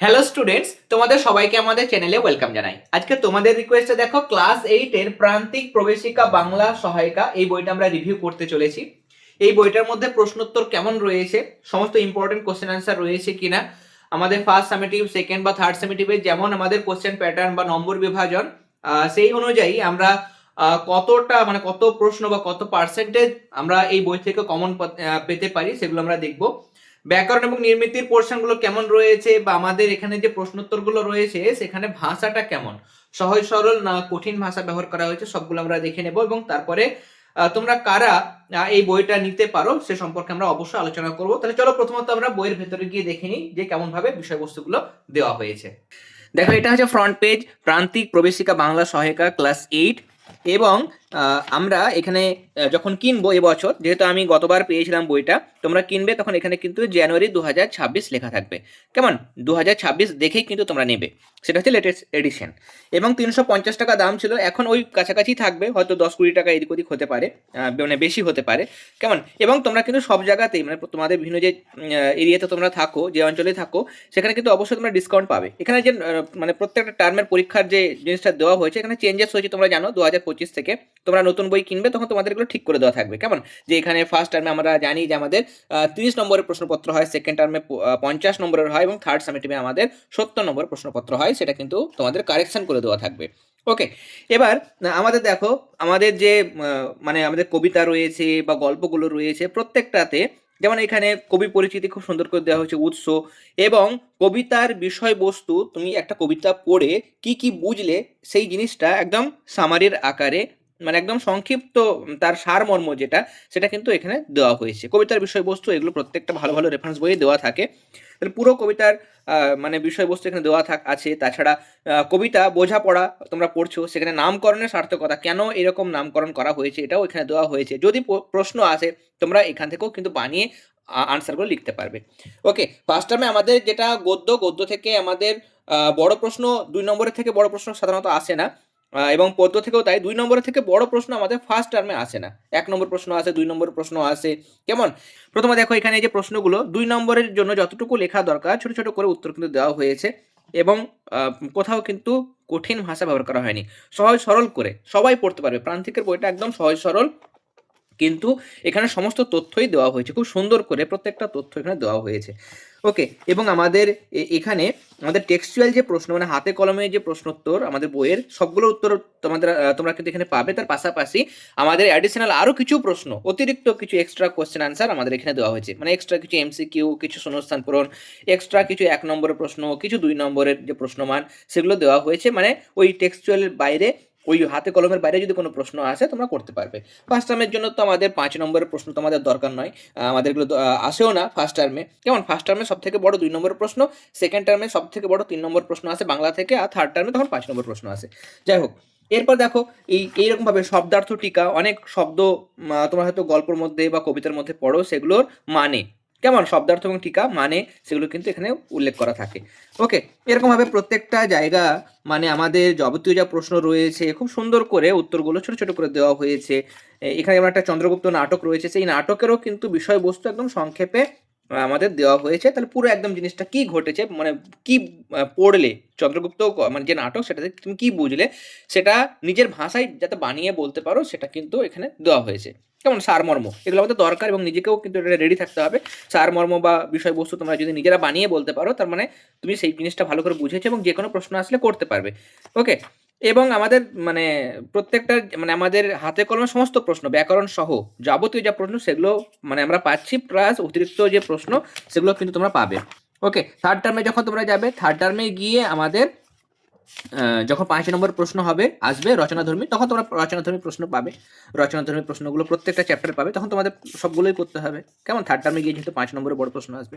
Hello students তোমাদের সবাইকে আমাদের চ্যানেলে ওয়েলকাম জানাই। আজকে তোমাদের রিকোয়েস্টে দেখো ক্লাস এইটের প্রান্তিক প্রবেশিকা বাংলা সহায়িকা, এই বইটা আমরা রিভিউ করতে চলেছি। এই বইটার মধ্যে প্রশ্নোত্তর কেমন রয়েছে, সমস্ত ইম্পর্টেন্ট কোশ্চেন আনসার রয়েছে কিনা, আমাদের ফার্স্ট সামেটিভ সেকেন্ড বা থার্ড সামেটিভে যেমন আমাদের কোশ্চেন প্যাটার্ন বা নম্বর বিভাজন সেই অনুযায়ী আমরা কতটা মানে কত প্রশ্ন বা কত পার্সেন্টেজ আমরা এই বই থেকে কমন পেতে পারি, সেগুলো আমরা দেখব। ব্যাকরণ এবং নির্মিতির পোর্শনগুলো কেমন রয়েছে বা আমাদের এখানে যে প্রশ্নোত্তরগুলো রয়েছে, সেখানে ভাষাটা কেমন? সহজ, সরল না কঠিন ভাষা ব্যবহার করা হয়েছে সবগুলো আমরা দেখে নেব এবং তারপরে তোমরা কারা এই বইটা নিতে পারো সে সম্পর্কে আমরা অবশ্যই আলোচনা করব। তাহলে চলো প্রথমত আমরা বইয়ের ভেতরে গিয়ে দেখে নিই যে কেমন ভাবে বিষয়বস্তুগুলো দেওয়া হয়েছে। দেখো, এটা হচ্ছে ফ্রন্ট পেজ প্রান্তিক প্রবেশিকা বাংলা সহায়িকা ক্লাস এইট এবং আমরা এখানে যখন কিনবো এবছর যেহেতু আমি গতবার পেয়েছিলাম বইটা, তোমরা কিনবে, তখন এখানে কিন্তু জানুয়ারি দু হাজার ছাব্বিশ লেখা থাকবে। কেমন? দু হাজার ছাব্বিশ দেখেই কিন্তু তোমরা নেবে। সেটা হচ্ছে লেটেস্ট এডিশন এবং তিনশো পঞ্চাশ টাকা দাম ছিল, এখন ওই কাছাকাছি থাকবে, হয়তো দশ কুড়ি টাকা এদিক ওদিক হতে পারে মানে বেশি হতে পারে। কেমন? এবং তোমরা কিন্তু সব জায়গাতেই মানে তোমাদের বিভিন্ন যে এরিয়াতে তোমরা থাকো, যে অঞ্চলে থাকো, সেখানে কিন্তু অবশ্যই তোমরা ডিসকাউন্ট পাবে। এখানে যে মানে প্রত্যেকটা টার্মের পরীক্ষার যে জিনিসটা দেওয়া হয়েছে, এখানে চেঞ্জেস হয়েছে তোমরা জানো দু হাজার পঁচিশ থেকে। তোমরা নতুন বই কিনবে, তখন তোমাদের এগুলো ঠিক করে দেওয়া থাকবে। কেমন? যে এখানে ফার্স্ট টার্মে আমরা জানি যে আমাদের তিরিশ নম্বরের প্রশ্নপত্র হয় সেকেন্ড টার্মে পঞ্চাশ নম্বরের হয় এবং থার্ড সামেটিভে আমাদের সত্তর নম্বরের প্রশ্নপত্র হয়, সেটা কিন্তু তোমাদের কারেকশন করে দেওয়া থাকবে। ওকে এবার আমাদের দেখো, আমাদের যে মানে আমাদের কবিতা রয়েছে বা গল্পগুলো রয়েছে, প্রত্যেকটাতে যেমন এখানে কবি পরিচিতি খুব সুন্দর করে দেওয়া হয়েছে, উৎস এবং কবিতার বিষয়বস্তু, তুমি একটা কবিতা পড়ে কি কি বুঝলে, সেই জিনিসটা একদম সামারির আকারে মানে একদম সংক্ষিপ্ত তার সারমর্ম যেটা, সেটা কিন্তু এখানে দেওয়া হয়েছে। কবিতার বিষয়বস্তু এগুলো প্রত্যেকটা ভালো ভালো রেফারেন্স বইয়ে দেওয়া থাকে। তাহলে পুরো কবিতার মানে বিষয়বস্তু এখানে দেওয়া থাক, আছে। তাছাড়া কবিতা, বোঝাপড়া তোমরা পড়ছো, সেখানে নামকরণের সার্থকতা, কেন এরকম নামকরণ করা হয়েছে, এটাও এখানে দেওয়া হয়েছে। যদি প্রশ্ন আসে, তোমরা এখান থেকেও কিন্তু বানিয়ে আনসারগুলো লিখতে পারবে। ওকে ফার্স্ট টার্মে আমাদের যেটা গদ্য গদ্য থেকে আমাদের বড় প্রশ্ন, দুই নম্বরের থেকে বড় প্রশ্ন সাধারণত আসে না। এবং পদ্য থেকেও তাই, দুই নম্বরের থেকে বড় প্রশ্ন আমাদের ফার্স্ট টার্মে আসে না। এক নম্বর প্রশ্ন আসে, দুই নম্বর প্রশ্ন আসে। কেমন? প্রথমে দেখো এখানে যে প্রশ্নগুলো, দুই নম্বরের জন্য যতটুকু লেখা দরকার, ছোট ছোট করে উত্তর কিন্তু দেওয়া হয়েছে এবং কোথাও কিন্তু কঠিন ভাষা ব্যবহার করা হয়নি। সহজ সরল করে, সবাই পড়তে পারবে। প্রান্তিকের বইটা একদম সহজ সরল, কিন্তু এখানে সমস্ত তথ্যই দেওয়া হয়েছে। খুব সুন্দর করে প্রত্যেকটা তথ্য এখানে দেওয়া হয়েছে। ওকে এবং আমাদের এখানে আমাদের টেক্সচুয়াল যে প্রশ্ন মানে হাতে কলমে যে প্রশ্নোত্তর আমাদের বইয়ের সবগুলো উত্তর তোমাদের তোমরা কিন্তু এখানে পাবে। তার পাশাপাশি আমাদের অ্যাডিশনাল আরও কিছু প্রশ্ন, অতিরিক্ত কিছু এক্সট্রা কোশ্চেন আনসার আমাদের এখানে দেওয়া হয়েছে। মানে এক্সট্রা কিছু এমসিকিউ কিছু শূন্যস্থান পূরণ এক্সট্রা কিছু এক নম্বরের প্রশ্ন, কিছু দুই নম্বরের যে প্রশ্নমান, সেগুলো দেওয়া হয়েছে। মানে ওই টেক্সচুয়ালের বাইরে ওই হাতে কলমের বাইরে যদি কোনো প্রশ্ন আসে তোমরা করতে পারবে। ফার্স্ট টার্মের জন্য তো আমাদের পাঁচ নম্বরের প্রশ্ন তো আমাদের দরকার নয়। আহ, আমাদের এগুলো তো, আসেও না ফার্স্ট টার্মে কেমন? ফার্স্ট টার্মে সব থেকে বড় দুই নম্বরের প্রশ্ন সেকেন্ড টার্মে সব থেকে বড় তিন নম্বর প্রশ্ন আসে বাংলা থেকে আর থার্ড টার্মে তখন পাঁচ নম্বর প্রশ্ন আসে। যাই হোক এরপর দেখো এই এইরকমভাবে শব্দার্থ টিকা অনেক শব্দ তোমরা হয়তো গল্পের মধ্যে বা কবিতার মধ্যে পড়ো সেগুলোর মানে। কেমন? শব্দার্থ এবং টিকা মানে সেগুলো কিন্তু এখানে উল্লেখ করা থাকে। ওকে এরকমভাবে প্রত্যেকটা জায়গা মানে আমাদের যাবতীয় যা প্রশ্ন রয়েছে, খুব সুন্দর করে উত্তরগুলো ছোট ছোট করে দেওয়া হয়েছে। এখানে আমার একটা চন্দ্রগুপ্ত নাটক রয়েছে, সেই নাটকেরও কিন্তু বিষয়বস্তু একদম সংক্ষেপে আমাদের দেওয়া হয়েছে, তাহলে পুরো একদম জিনিসটা কি ঘটেছে মানে কি পড়লে? চন্দ্রগুপ্ত মানে যে নাটক, সেটাতে তুমি কি বুঝলে? সেটা নিজের ভাষায় যাতে বানিয়ে বলতে পারো, সেটা কিন্তু এখানে দেওয়া হয়েছে। কেমন? সারমর্ম এগুলো আমাদের দরকার এবং নিজেকেও কিন্তু এটা রেডি থাকতে হবে। সারমর্ম বা বিষয়বস্তু তোমরা যদি নিজেরা বানিয়ে বলতে পারো, তার মানে তুমি সেই জিনিসটা ভালো করে বুঝেছ এবং যে কোনো প্রশ্ন আসলে করতে পারবে। ওকে এবং আমাদের মানে প্রত্যেকটা মানে আমাদের হাতে কলমে সমস্ত প্রশ্ন, ব্যাকরণ সহ যাবতীয় যা প্রশ্ন, সেগুলো মানে আমরা পাচ্ছি, প্লাস অতিরিক্ত যে প্রশ্ন, সেগুলো কিন্তু তোমরা পাবে। ওকে থার্ড টার্মে যখন তোমরা যাবে থার্ড টার্মে গিয়ে আমাদের যখন পাঁচ নম্বর প্রশ্ন হবে, আসবে রচনাধর্মী, তখন তোমরা রচনাধর্মী প্রশ্ন পাবে। রচনাধর্মী প্রশ্নগুলো প্রত্যেকটা চ্যাপ্টার পাবে, তখন তোমাদের সবগুলোই করতে হবে। কেমন? থার্ড টার্মে গিয়ে যেহেতু পাঁচ নম্বরের বড় প্রশ্ন আসবে।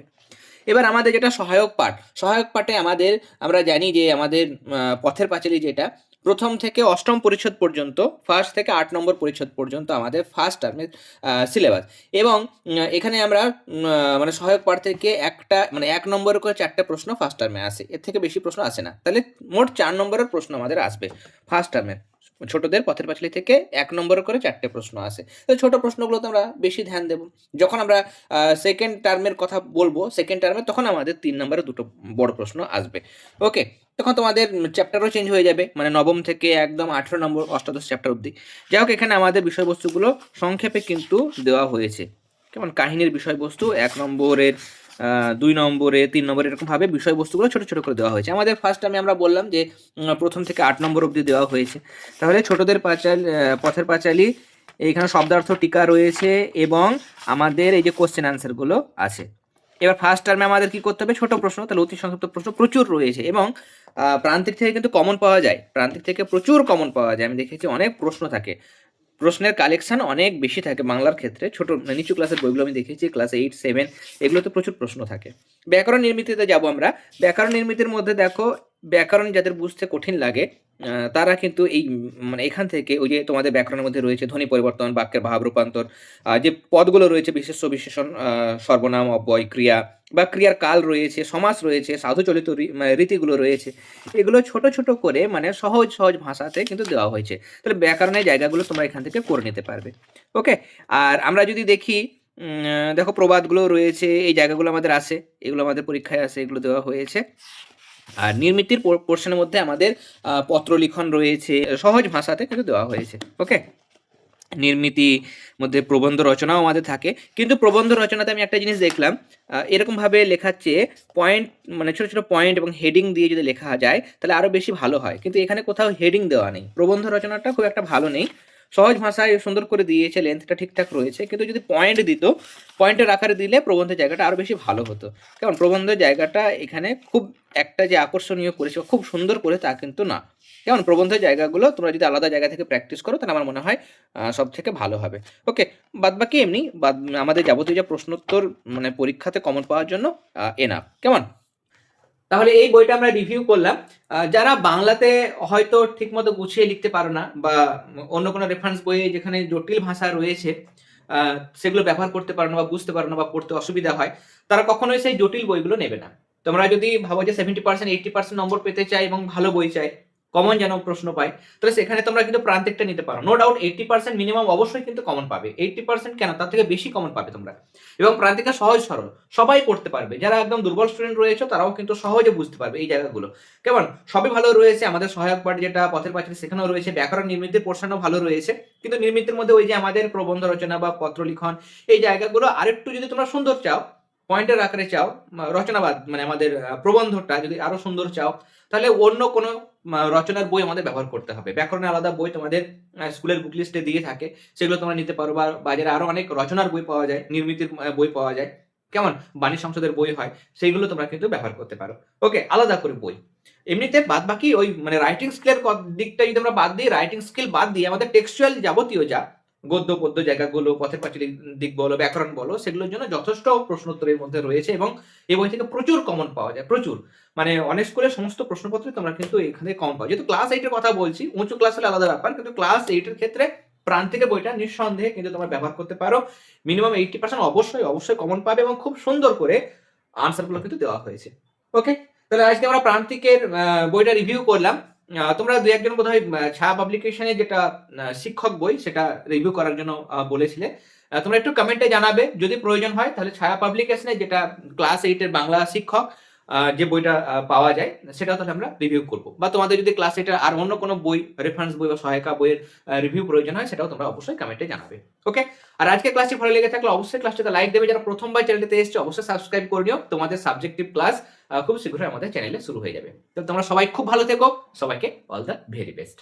এবার আমাদের যেটা সহায়ক পাঠ, সহায়ক পাঠে আমাদের, আমরা জানি যে আমাদের পথের পাঁচালী যেটা প্রথম থেকে অষ্টম পরিচ্ছদ পর্যন্ত ফার্স্ট থেকে আট নম্বর পরিচ্ছদ পর্যন্ত আমাদের ফার্স্ট টার্মের সিলেবাস এবং এখানে আমরা মানে সহায়ক পাঠ থেকে একটা মানে এক নম্বর করে চারটে প্রশ্ন ফার্স্ট টার্মে আসে। এর থেকে বেশি প্রশ্ন আসে না। তাহলে মোট চার নম্বরের প্রশ্ন আমাদের আসবে ফার্স্ট টার্মে ছোটদের পথের পাঁচালী থেকে এক নম্বর করে চারটে প্রশ্ন আসে। তো ছোট প্রশ্নগুলোতে আমরা বেশি ধ্যান দেব। যখন আমরা সেকেন্ড টার্মের কথা বলব সেকেন্ড টার্মে তখন আমাদের তিন নম্বরে দুটো বড় প্রশ্ন আসবে। ওকে তখন তোমাদের চ্যাপ্টারও চেঞ্জ হয়ে যাবে। মানে নবম থেকে একদম আঠেরো নম্বর, অষ্টাদশ চ্যাপ্টার অবধি। যাই হোক, এখানে আমাদের বিষয়বস্তুগুলো সংক্ষেপে কিন্তু দেওয়া হয়েছে। কেমন? কাহিনীর বিষয়বস্তু, এক নম্বরের দুই নম্বরে, তিন নম্বরে এরকমভাবে বিষয়বস্তুগুলো ছোটো ছোটো করে দেওয়া হয়েছে। আমাদের ফার্স্ট আমি আমরা বললাম যে প্রথম থেকে আট নম্বর অবধি দেওয়া হয়েছে। তাহলে ছোটদের পাঁচাল পথের পাঁচালী এইখানে শব্দার্থ টিকা রয়েছে এবং আমাদের এই যে কোশ্চেন অ্যান্সারগুলো আছে। এবার ফার্স্ট টার্মে আমাদের কি করতে হবে? ছোট প্রশ্ন, তাহলে অতি সংক্ষিপ্ত প্রশ্ন প্রচুর রয়েছে এবং প্রান্তিক থেকে কিন্তু কমন পাওয়া যায়। প্রান্তিক থেকে প্রচুর কমন পাওয়া যায়। আমি দেখেছি অনেক প্রশ্ন থাকে। প্রশ্নের কালেকশান অনেক বেশি থাকে বাংলার ক্ষেত্রে। ছোট, নিচু ক্লাসের বইগুলো আমি দেখেছি ক্লাস এইট সেভেন এগুলোতে প্রচুর প্রশ্ন থাকে। ব্যাকরণ নির্মিতিতে যাব আমরা। ব্যাকরণ নির্মিতির মধ্যে দেখো ব্যাকরণ যাদের বুঝতে কঠিন লাগে তারা কিন্তু এই মানে এখান থেকে ওই যে তোমাদের ব্যাকরণের মধ্যে রয়েছে ধ্বনি পরিবর্তন, বাক্যের ভাব রূপান্তর যে পদগুলো রয়েছে, বিশেষ্য, বিশেষণ সর্বনাম, অব্যয়, ক্রিয়া বা ক্রিয়ার কাল রয়েছে, সমাস রয়েছে সাধুচলিত মানে রীতিগুলো রয়েছে, এগুলো ছোট ছোট করে মানে সহজ সহজ ভাষাতে কিন্তু দেওয়া হয়েছে। তাহলে ব্যাকরণের জায়গাগুলো তোমরা এখান থেকে করে নিতে পারবে। ওকে আর আমরা যদি দেখি দেখো প্রবাদগুলো রয়েছে, এই জায়গাগুলো আমাদের আসে, এগুলো আমাদের পরীক্ষায় আসে, এগুলো দেওয়া হয়েছে। আর নির্মিতির পোর্শনের মধ্যে আমাদের আহ, পত্রলিখন রয়েছে সহজ ভাষাতে কিন্তু দেওয়া হয়েছে ওকে নির্মিতি মধ্যে প্রবন্ধ রচনাও আমাদের থাকে কিন্তু প্রবন্ধ রচনাতে আমি একটা জিনিস দেখলাম এরকমভাবে লেখার চেয়ে পয়েন্ট মানে ছোটো ছোটো পয়েন্ট এবং হেডিং দিয়ে যদি লেখা যায় তাহলে আরও বেশি ভালো হয়। কিন্তু এখানে কোথাও হেডিং দেওয়া নেই। প্রবন্ধ রচনাটা খুব একটা ভালো নেই। সহজ ভাষায় সুন্দর করে দিয়েছে লেন্থটা ঠিকঠাক রয়েছে। কিন্তু যদি পয়েন্ট দিত পয়েন্টের আকারে দিলে প্রবন্ধের জায়গাটা আরও বেশি ভালো হতো। কারণ প্রবন্ধের জায়গাটা এখানে খুব একটা যে আকর্ষণীয় করেছে, খুব সুন্দর করে তা কিন্তু না। যেমন প্রবন্ধের জায়গাগুলো তোমরা যদি আলাদা জায়গা থেকে প্র্যাকটিস করো, তাহলে আমার মনে হয় সব থেকে ভালো হবে। ওকে বাদ বাকি এমনি, বাদ, আমাদের যাবতীয় যে প্রশ্নোত্তর মানে পরীক্ষাতে কমন পাওয়ার জন্য এনাফ কেমন? তাহলে এই বইটা আমরা রিভিউ করলাম। যারা বাংলাতে হয়তো ঠিকমতো গুছিয়ে লিখতে পারো না বা অন্য কোনো রেফারেন্স বইয়ে যেখানে জটিল ভাষা রয়েছে সেগুলো ব্যবহার করতে পারো না বা বুঝতে পারো না বা পড়তে অসুবিধা হয়, তারা কখনোই সেই জটিল বইগুলো নেবে না। তোমরা যদি ভাবো যে সেভেন্টি পার্সেন্ট এইটটি পার্সেন্ট নম্বর পেতে চাই এবং ভালো বই চাই কমন যেন প্রশ্ন পাই তাহলে সেখানে তোমরা কিন্তু প্রান্তিকটা নিতে পারো। No doubt eighty percent minimum অবশ্যই কিন্তু কমন পাবে। এইটটি পার্সেন্ট কেন? তার থেকে বেশি কমন পাবে তোমরা। এবং প্রান্তিকা সহজ সরল, সবাই পড়তে পারবে। যারা একদম দুর্বল স্টুডেন্ট রয়েছে, তারাও কিন্তু সহজে বুঝতে পারবে এই জায়গাগুলো। কেমন? সবই ভালো রয়েছে, আমাদের সহায়ক পাঠ যেটা পথের পাঁচালী সেখানেও রয়েছে, ব্যাকরণ নির্মিতির পোর্শনও ভালো রয়েছে। কিন্তু নির্মিতির মধ্যে ওই যে আমাদের প্রবন্ধ রচনা বা পত্র লিখন, এই জায়গাগুলো আরেকটু যদি তোমরা সুন্দর চাও, পয়েন্টের আকারে চাও রচনাবাদ মানে আমাদের প্রবন্ধটা যদি আরও সুন্দর চাও, তাহলে অন্য কোনো রচনার বই আমাদের ব্যবহার করতে হবে। ব্যাকরণের আলাদা বই তোমাদের স্কুলের বুক লিস্টে দিয়ে থাকে। সেগুলো তোমরা নিতে পারো বা বাজারে আরও অনেক রচনার বই পাওয়া যায়, নির্মিতির বই পাওয়া যায়। কেমন? বাণী সংসদের বই হয়। সেইগুলো তোমরা কিন্তু ব্যবহার করতে পারো। ওকে, আলাদা করে বই। এমনিতে বাদ বাকি ওই মানে রাইটিং স্কিলের দিকটা যদি আমরা বাদ দিই রাইটিং স্কিল বাদ দিয়ে আমাদের টেক্সচুয়াল যাবতীয় যা গদ্য, পদ্য জায়গাগুলো, পথের পাঁচালীর দিক বলো, ব্যাকরণ বলো, সেগুলোর জন্য যথেষ্ট প্রশ্নোত্তরের মধ্যে রয়েছে এবং এই বই থেকে প্রচুর কমন পাওয়া যায়, প্রচুর। মানে অনেক স্কুলের সমস্ত প্রশ্নপত্রই তোমরা কিন্তু এখানে কম পাও। যেহেতু ক্লাস এইটের কথা বলছি, উঁচু ক্লাস হলে আলাদা ব্যাপার, কিন্তু ক্লাস এইটের ক্ষেত্রে প্রান্তিকের বইটা নিঃসন্দেহে কিন্তু তোমরা ব্যবহার করতে পারো। মিনিমাম এইটটি পার্সেন্ট অবশ্যই অবশ্যই কমন পাবে এবং খুব সুন্দর করে আনসারগুলো কিন্তু দেওয়া হয়েছে। ওকে তাহলে আজকে আমরা প্রান্তিকের বইটা রিভিউ করলাম। তোমরা দু একজন বোধ হয় ছায়া পাবলিকেশনে যেটা শিক্ষক বই, সেটা রিভিউ করার জন্য বলেছিলে। তোমরা একটু কমেন্টে জানাবে, যদি প্রয়োজন হয়, তাহলে ছায়া পাবলিকেশনে যেটা ক্লাস এইটের বাংলা শিক্ষক যে বইটা পাওয়া যায় সেটা তাহলে আমরা রিভিউ করব। বা তোমাদের যদি ক্লাস এটা আর অন্য কোনো বই রেফারেন্স বই বা সহায়িকা বইয়ের রিভিউ প্রয়োজন হয়, সেটাও তোমরা অবশ্যই কমেন্টে জানাবে। ওকে আর আজকে ক্লাসটি ভালো লেগে থাকলে অবশ্যই ক্লাসটিতে লাইক দেবে। যারা প্রথমবার চ্যানেলটিতে এসেছে, অবশ্যই সাবস্ক্রাইব করে নিও। তোমাদের সাবজেক্টিভ ক্লাস খুব শীঘ্রই আমাদের চ্যানেলে শুরু হয়ে যাবে। তো তোমরা সবাই খুব ভালো থেকো। সবাইকে অল দ্য ভেরি বেস্ট